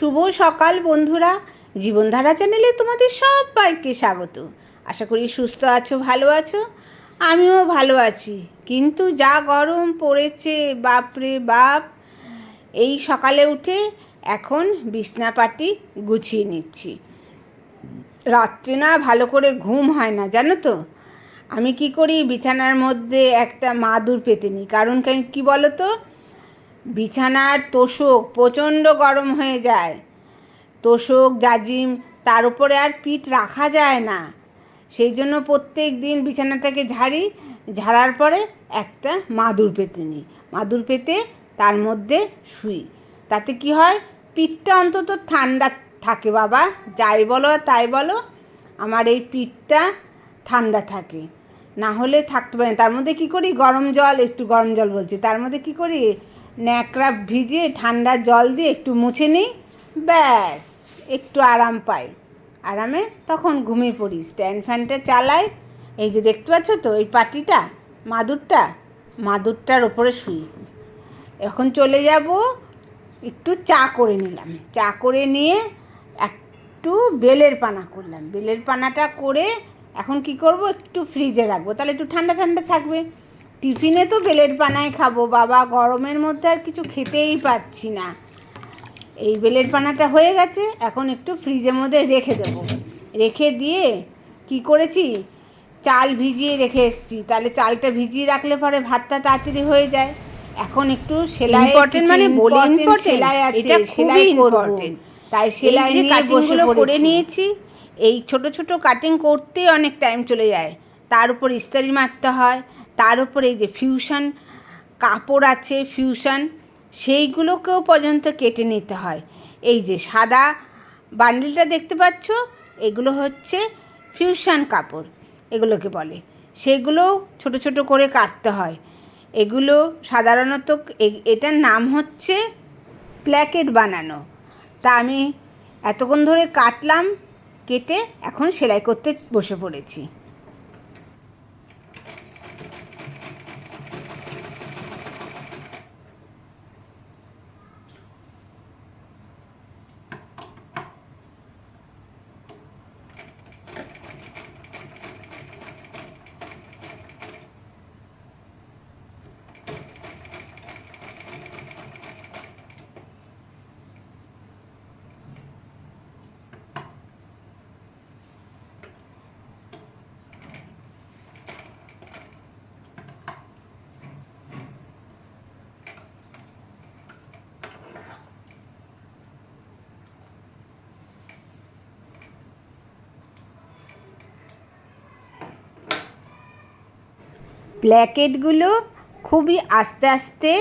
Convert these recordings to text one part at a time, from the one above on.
শুভ সকাল বন্ধুরা। জীবনধারা চ্যানেলে তোমাদের সবাইকে স্বাগত। আশা করি সুস্থ আছো, ভালো আছো। আমিও ভালো আছি। কিন্তু যা গরম পড়েছে, বাপরে বাপ। এই সকালে উঠে এখন বিছনাপাটি গুছিয়ে নিচ্ছি। রাত্রে না ভালো করে ঘুম হয় না, জানো তো? আমি কি করি, বিছানার মধ্যে একটা মাদুর পেতে নিই। কারণ কি বলো তো বিছানার তোষক প্রচণ্ড গরম হয়ে যায়। তোষক, জাজিম, তার উপরে আর পিঠ রাখা যায় না। সেই জন্য প্রত্যেক দিন বিছানাটাকে ঝাড়ি, ঝাড়ার পরে একটা মাদুর পেতে নিই। মাদুর পেতে তার মধ্যে শুই। তাতে কি হয়? পিঠটা অন্তত ঠান্ডা থাকে বাবা। যাই বলো তাই বলো, আমার এই পিঠটা ঠান্ডা থাকে। না হলে থাকতে পারে তার মধ্যে কি করি? গরম জল, একটু গরম জল বলছি। তার মধ্যে কি করি? ন্যাকড়া ভিজিয়ে ঠান্ডা জল দিয়ে একটু মুছে নিই, ব্যাস, একটু আরাম পাই। আরামে তখন ঘুমিয়ে পড়ি, স্ট্যান্ড ফ্যানটা চালাই, এই যে দেখতে পাচ্ছ তো, এই পাটিটা, মাদুরটা, মাদুরটার ওপরে শুই। এখন চলে যাব, একটু চা করে নিলাম। চা করে নিয়ে একটু বেলের পানা করলাম। বেলের পানাটা করে এখন কি করব, একটু ফ্রিজে রাখব। তাহলে একটু ঠান্ডা ঠান্ডা থাকবে। টিফিনে তো বেলের পানায় খাব বাবা। গরমের মধ্যে আর কিছু খেতেই পাচ্ছি না। এই বেলের পানাটা হয়ে গেছে এখন একটু ফ্রিজের মধ্যে রেখে দেবো। রেখে দিয়ে কি করেছি? চাল ভিজিয়ে রেখে এসেছি। তাহলে চালটা ভিজিয়ে রাখলে পরে ভাতটা তাড়াতাড়ি হয়ে যায়। এখন একটু সেলাই Important মানে বলে important? সেলাই আছে এটা খুবই সেলাই করব। তাই সেলাই নিয়ে বসে করে নিয়েছি এই ছোট ছোট কাটিং করতেই অনেক টাইম চলে যায়। তার উপর ইস্তারি মারতে হয় তার উপর যে ফিউশন কাপড় আছে ফিউশন সেইগুলোকেও পর্যন্ত কেটে নিতে হয়। এই যে সাদা বান্ডিলটা দেখতে পাচ্ছ, এগুলো হচ্ছে ফিউশন কাপড়, এগুলোকে বলে। সেগুলো ছোট ছোট করে কাটতে হয়। এগুলো সাধারণত এটার নাম হচ্ছে প্ল্যাকেট বানানো। তা আমি এতক্ষণ ধরে কাটলাম, কেটে এখন সেলাই করতে বসে পড়েছি। প্ল্যাকেটগুলো খুবই আস্তে আস্তে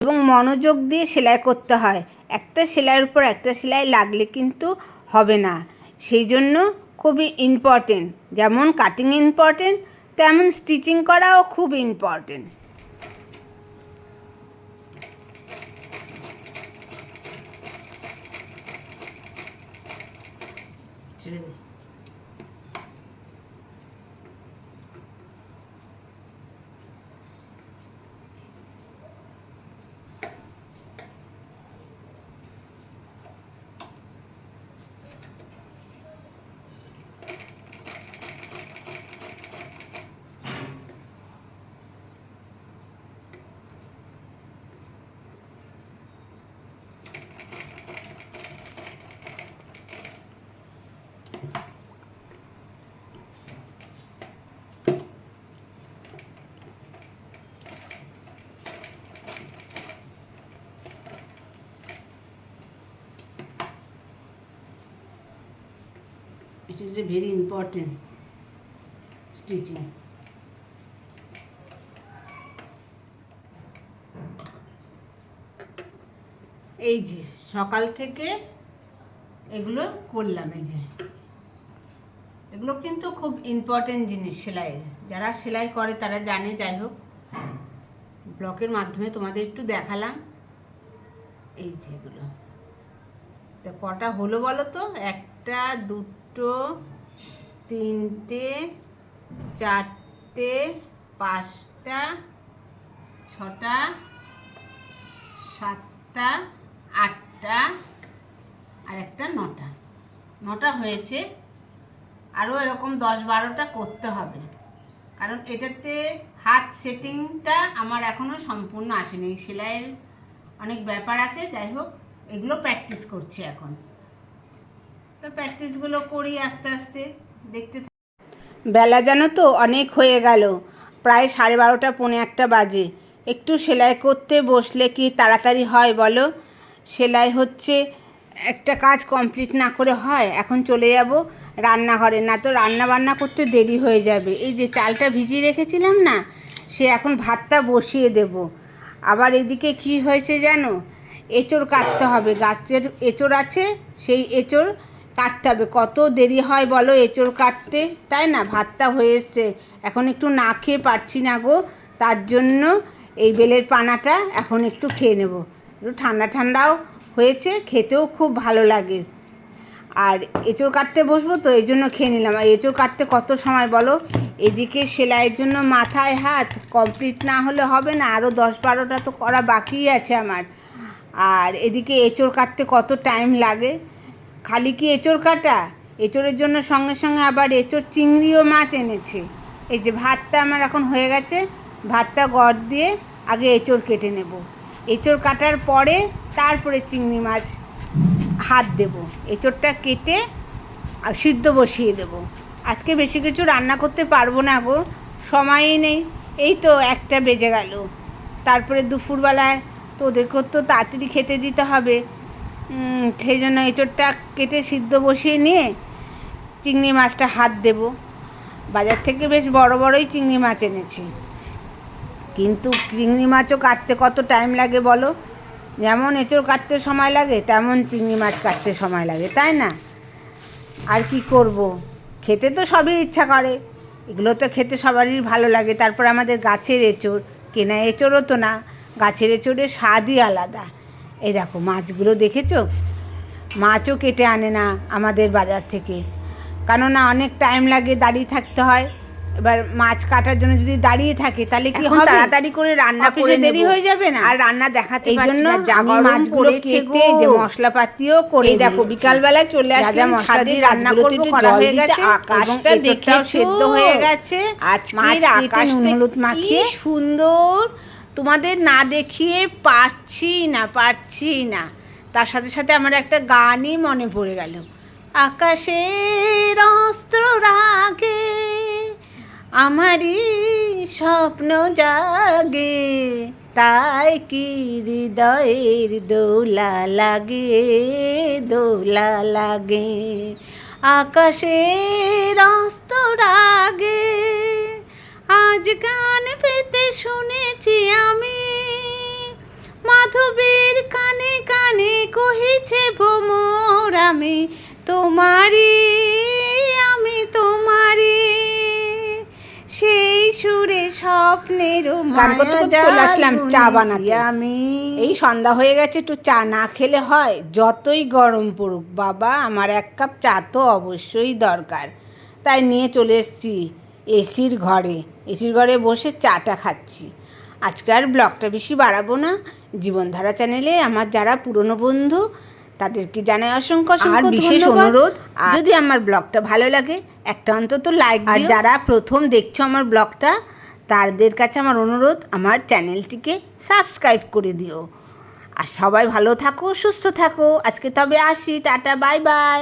এবং মনোযোগ দিয়ে সেলাই করতে হয়। একটা সেলাইয়ের উপর একটা সেলাই লাগলে কিন্তু হবে না। সেই জন্য খুবই ইম্পর্টেন্ট যেমন কাটিং ইম্পর্টেন্ট তেমন স্টিচিং করাও খুব ইম্পর্টেন্ট ছেড়ে It is a very important stitching. এই যে, সকাল থেকে এগুলো করলাম, এই যে। এগুলো কিন্তু খুব ইম্পর্টেন্ট জিনিস সেলাইয়ের। যারা সেলাই করে, তারা জানে, যাই হোক। ব্লকের মাধ্যমে তোমাদের একটু দেখালাম। এই যে এগুলো। তা কটা হলো বলো তো? একটা, দুটো তিনটে, চারটে, পাঁচটা, ছটা, সাতটা, আটটা, আর একটা নটা। নটা হয়েছে। আরও এরকম দশ বারোটা করতে হবে। কারণ এটাতে হাত সেটিংটা আমার এখনও সম্পূর্ণ আসেনি। সেলাইয়ের অনেক ব্যাপার আছে, যাই হোক, এগুলো প্র্যাকটিস করছি এখন। তো প্র্যাকটিসগুলো করি আস্তে আস্তে, দেখতে বেলা জানো তো অনেক হয়ে গেল, প্রায় সাড়ে বারোটা, পৌনে একটা বাজে। একটু সেলাই করতে বসলে কি তাড়াতাড়ি হয় বলো? সেলাই হচ্ছে একটা কাজ কমপ্লিট না করে হয়, এখন চলে যাব রান্নাঘরে। না তো রান্না বান্না করতে দেরি হয়ে যাবে। এই যে চালটা ভিজিয়ে রেখেছিলাম না, সে এখন ভাতটা বসিয়ে দেব। আবার এদিকে কি হয়েছে জানো? এঁচড় কাটতে হবে। গাছের এঁচড় আছে, সেই এঁচড় কাটতে হবে। কত দেরি হয় বলো? এঁচড় কাটতে? তাই না? ভাতটা হয়ে এসছে। এখন একটু না খেয়ে পারছি না গো। তার জন্য এই বেলের পানাটা এখন একটু খেয়ে নেব। একটু ঠান্ডা ঠান্ডাও হয়েছে, খেতেও খুব ভালো লাগে। আর এঁচড় কাটতে বসবো তো, এই জন্য খেয়ে নিলাম। আর এঁচড় কাটতে কত সময় বলো? এদিকে সেলাইয়ের জন্য মাথায় হাত কমপ্লিট না হলে হবে না। আরও দশ বারোটা তো করা বাকিই আছে আমার। আর এদিকে এঁচড় কাটতে কত টাইম লাগে? খালি কি এঁচড় কাটা? এঁচড়ের জন্য সঙ্গে সঙ্গে আবার এঁচড় চিংড়িও মাছ এনেছে। এই যে ভাতটা আমার এখন হয়ে গেছে, ভাতটা গড় দিয়ে আগে এঁচড় কেটে নেব। এঁচড় কাটার পরে তারপরে চিংড়ি মাছ হাত দেব। এঁচড়টা কেটে সিদ্ধ বসিয়ে দেব। আজকে বেশি কিছু রান্না করতে পারব না গো, সময়ই নেই। এই তো একটা বেজে গেল। তারপরে দুপুরবেলায় তো ওদেরকেও তো তাড়াতাড়ি খেতে দিতে হবে। সেই জন্য এঁচড়টা কেটে সিদ্ধ বসিয়ে নিয়ে চিংড়ি মাছটা হাত দেব। বাজার থেকে বেশ বড় বড়ই চিংড়ি মাছ এনেছি। কিন্তু চিংড়ি মাছও কাটতে কত টাইম লাগে বলো? যেমন এঁচড় কাটতে সময় লাগে, তেমন চিংড়ি মাছ কাটতে সময় লাগে, তাই না? আর কি করব? খেতে তো সবই ইচ্ছা করে। এগুলো তো খেতে সবারই ভালো লাগে। তারপর আমাদের গাছের এঁচড়, কেনা এঁচড়ও তো না। গাছের এঁচড়ের স্বাদই আলাদা। এই দেখো মাছগুলো দেখেছ? মাছও কেটে আনে না আমাদের বাজার থেকে। কেননা অনেক টাইম লাগে দাঁড়িয়ে থাকতে হয়। এবার মাছ কাটার জন্য যদি দাঁড়িয়ে থাকে তাহলে কি হবে? তাড়াতাড়ি করে রান্না করে দেরি হয়ে যাবে না? আর রান্না দেখাতে এই জন্য আমি মাছগুলো কেটে যে মশলাপাতিও করে দেখো, দিয়েছি। বিকালবেলায় চলে যা যা আসলাম, মশলা দিয়ে রান্না করব, করা হয়ে গেছে, আকাশটা দেখেও সেদ্ধ হয়ে গেছে। কেটে আকাশটা হলুদ মাখিয়ে সুন্দর। তোমাদের না দেখিয়ে পারছি না পারছি না। তার সাথে সাথে আমার একটা গানই মনে পড়ে গেল। আকাশের অস্ত্র রাগে, আমারই স্বপ্ন জাগে, তাই কি হৃদয়ের দোলা লাগে দোলা লাগে। আকাশের অস্ত্র রাগে আজ গান পেতে শুনেছি আমি। মাধবের কানে কানে কহেছে ভোমর আমি তোমারই আমি তোমারই। সেই সুরে স্বপ্নের গান করতে করতে চলে আসলাম চা বানাতে। আমি। এই সন্ধ্যা হয়ে গেছে একটু চা না খেলে হয় যতই গরম পড়ুক। বাবা আমার এক কাপ চা তো অবশ্যই দরকার। তাই নিয়ে চলে এসেছি। এসির ঘরে এসির ঘরে বসে চাটা খাচ্ছি। আজকে আর ব্লগটা বেশি বাড়াবো না। জীবনধারা চ্যানেলে আমার যারা পুরনো বন্ধু তাদেরকে জানাই অসংখ্য অসংখ্য বিশেষ অনুরোধ, আর যদি আমার ব্লগটা ভালো লাগে একটা অন্তত লাইক আর যারা প্রথম দেখছ আমার ব্লগটা তাদের কাছে আমার অনুরোধ আমার চ্যানেলটিকে সাবস্ক্রাইব করে দিও। আর সবাই ভালো থাকো সুস্থ থাকো। আজকে তবে আসি টাটা বাই বাই